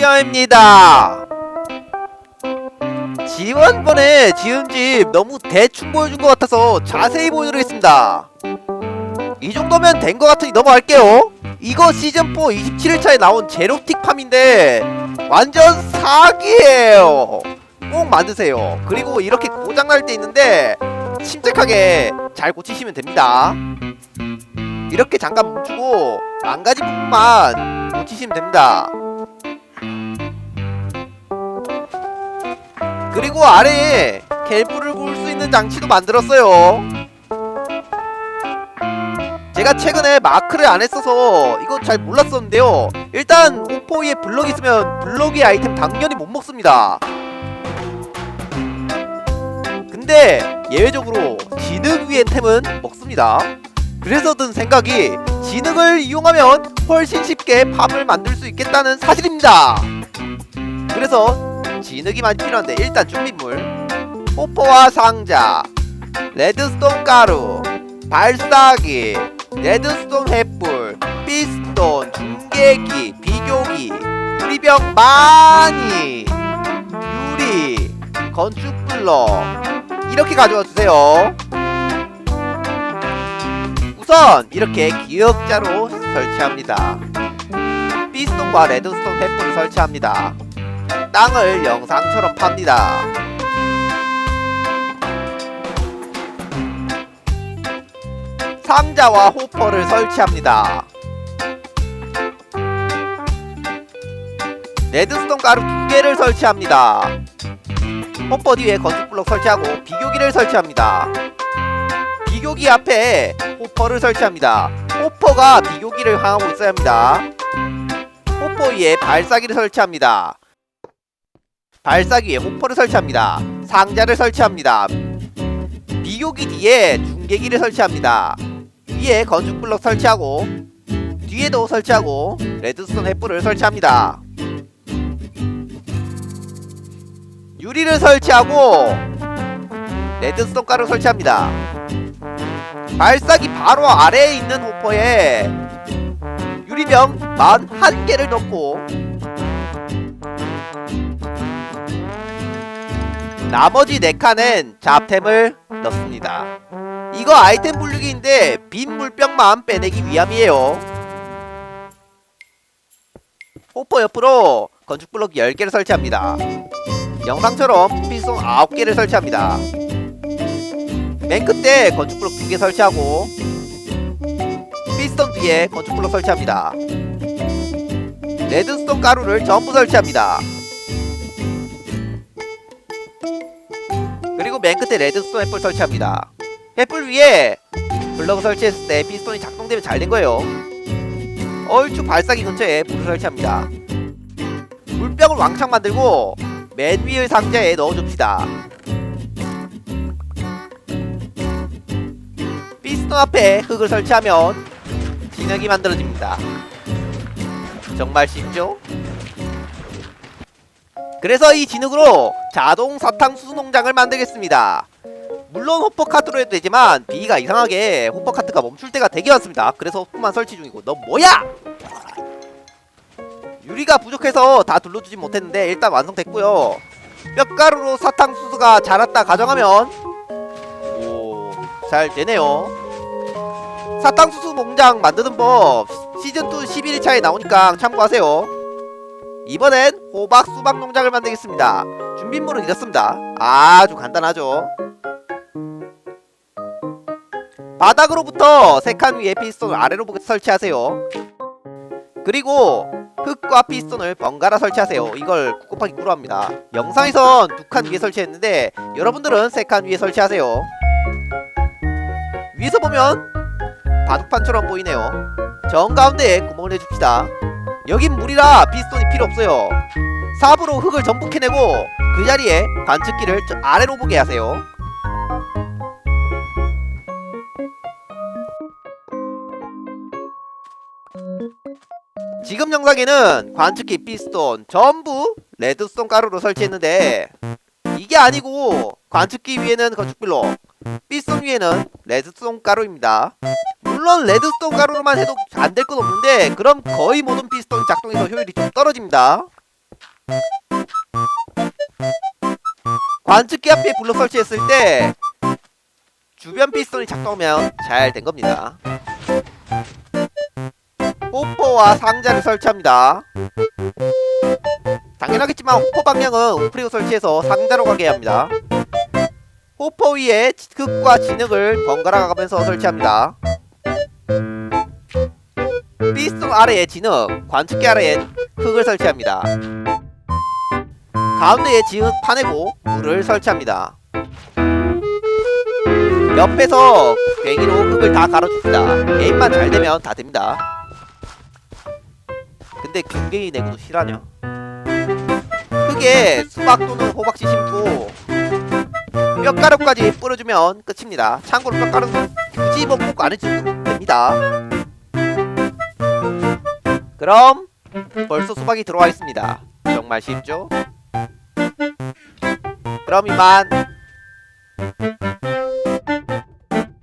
김경입니다. 지원번에 지은 집 너무 대충 보여준 것 같아서 자세히 보여드리겠습니다. 이 정도면 된 것 같으니 넘어갈게요. 이거 시즌4 27일차에 나온 제로틱 팜인데 완전 사기예요. 꼭 만드세요. 그리고 이렇게 고장날 때 있는데 침착하게 잘 고치시면 됩니다. 이렇게 잠깐 멈추고 망가진 부분만 고치시면 됩니다. 그리고 아래에 갤프를 구울 수 있는 장치도 만들었어요. 제가 최근에 마크를 안 했어서 이거 잘 몰랐었는데요. 일단 오포 위에 블럭 있으면 블럭 위 아이템 당연히 못 먹습니다. 근데 예외적으로 진흙 위의 템은 먹습니다. 그래서 든 생각이 진흙을 이용하면 훨씬 쉽게 팜을 만들 수 있겠다는 사실입니다. 그래서 진흙이 많이 필요한데 일단 준비물. 호퍼와 상자. 레드스톤 가루. 발사기. 레드스톤 횃불. 피스톤 중계기. 비교기. 유리병 많이. 유리. 건축 블럭 이렇게 가져와 주세요. 우선 이렇게 기역자로 설치합니다. 피스톤과 레드스톤 횃불을 설치합니다 땅을 영상처럼 팝니다. 상자와 호퍼를 설치합니다. 레드스톤 가루 두 개를 설치합니다. 호퍼 뒤에 건축 블록 설치하고 비교기를 설치합니다. 비교기 앞에 호퍼를 설치합니다. 호퍼가 비교기를 향하고 있어야 합니다. 호퍼 위에 발사기를 설치합니다. 발사기에 호퍼를 설치합니다. 상자를 설치합니다. 비교기 뒤에 중계기를 설치합니다. 위에 건축블럭 설치하고 뒤에도 설치하고 레드스톤 횃불을 설치합니다. 유리를 설치하고 레드스톤 가루 설치합니다. 발사기 바로 아래에 있는 호퍼에 유리병 41개를 넣고 나머지 4칸엔 잡템을 넣습니다. 이거 아이템 분류기인데 빈 물병만 빼내기 위함이에요. 호퍼 옆으로 건축 블럭 10개를 설치합니다. 영상처럼 피스톤 9개를 설치합니다. 맨 끝에 건축 블럭 2개 설치하고 피스톤 뒤에 건축 블럭 설치합니다. 레드스톤 가루를 전부 설치합니다. 그리고 맨 끝에 레드스톤 횃불 설치합니다. 횃불 위에 블럭을 설치했을 때 피스톤이 작동되면 잘 된 거예요. 얼추 발사기 근처에 불을 설치합니다. 물병을 왕창 만들고 맨 위의 상자에 넣어줍시다. 피스톤 앞에 흙을 설치하면 진흙이 만들어집니다. 정말 쉽죠? 그래서 이 진흙으로 자동 사탕수수 농장을 만들겠습니다. 물론 호퍼 카트로 해도 되지만 비가 이상하게 호퍼 카트가 멈출 때가 되게 많습니다. 그래서 호퍼만 설치 중이고 너 뭐야? 유리가 부족해서 다 둘러주진 못했는데 일단 완성됐고요. 뼈가루로 사탕수수가 자랐다 가정하면 오, 잘 되네요. 사탕수수 농장 만드는 법 시즌2 11일차에 나오니까 참고하세요. 이번엔 호박 수박 농장을 만들겠습니다. 준비물은 이렇습니다. 아주 간단하죠. 바닥으로부터 세 칸 위에 피스톤을 아래로 설치하세요. 그리고 흙과 피스톤을 번갈아 설치하세요. 이걸 9 곱하기 9로 합니다. 영상에선 두 칸 위에 설치했는데 여러분들은 세 칸 위에 설치하세요. 위에서 보면 바둑판처럼 보이네요. 정 가운데에 구멍을 내줍시다. 여긴 물이라 피스톤이 필요 없어요. 삽으로 흙을 전부 캐내고 그 자리에 관측기를 저 아래로 보게 하세요. 지금 영상에는 관측기 피스톤 전부 레드스톤 가루로 설치했는데 이게 아니고 관측기 위에는 건축블록 피스톤 위에는 레드스톤 가루입니다. 물론 레드스톤 가루로만 해도 안 될 건 없는데 그럼 거의 모든 피스톤이 작동해서 효율이 좀 떨어집니다. 관측기 앞에 블록 설치했을 때 주변 피스톤이 작동하면 잘 된 겁니다. 호퍼와 상자를 설치합니다. 당연하겠지만 호퍼 방향은 우프리고 설치해서 상자로 가게 합니다. 호퍼 위에 흙과 진흙을 번갈아 가면서 설치합니다. 피스톤 아래에 진흙, 관측기 아래에 흙을 설치합니다. 가운데에 진흙 파내고 물을 설치합니다. 옆에서 괭이로 흙을 다 갈아줍니다. 게임만 잘 되면 다 됩니다. 근데 금갱이 내고도 실하냐? 흙에 수박 또는 호박씨 심고 뼈가루까지 뿌려주면 끝입니다. 참고로 뼈가루는 굳이 뭐꼭 안 해주면 됩니다. 그럼 벌써 수박이 들어와 있습니다. 정말 쉽죠? 그럼 이만